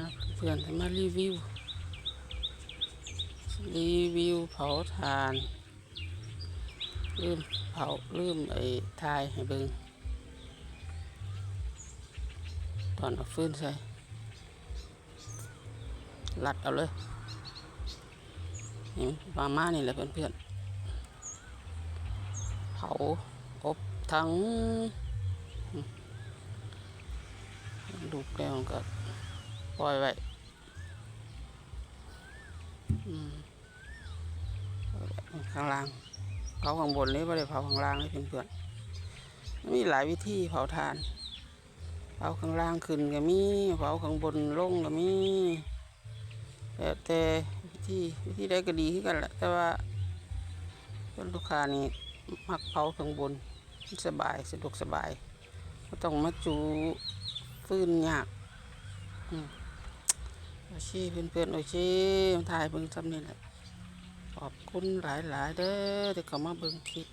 นะเพื่อนจะมารีวิว รีวิวเผาถ่านลืมเผาลืมไอ้ทายให้เบิงตอนเอาฟืนใส่ลัดเอาเลยนี่ประมานี่แหละเพื่อนๆเผาอบทั้งอืมดูกแล้วก็ ปล่อยไว้ข้างล่างเผาข้างบนนี่ไม่ได้เผาข้างล่างเลยเพื่อนๆมีหลายวิธีเผาถ่านเผาข้างล่างขึ้นก็มีเผาข้างบนลงก็มีแต่แต่วิธีวิธีใดก็ดีขึ้นกันแหละแต่ว่าลูกค้านี่มักเผาข้างบนมันสบายสะดวกสบายไม่ต้องมาจูฟื้นยากอืม โอเคเพื่อนๆโอเคถ่ายเบิ่งซ้ำนี่แหละขอบคุณหลายๆเด้อที่เขามาเบิ่งคลิป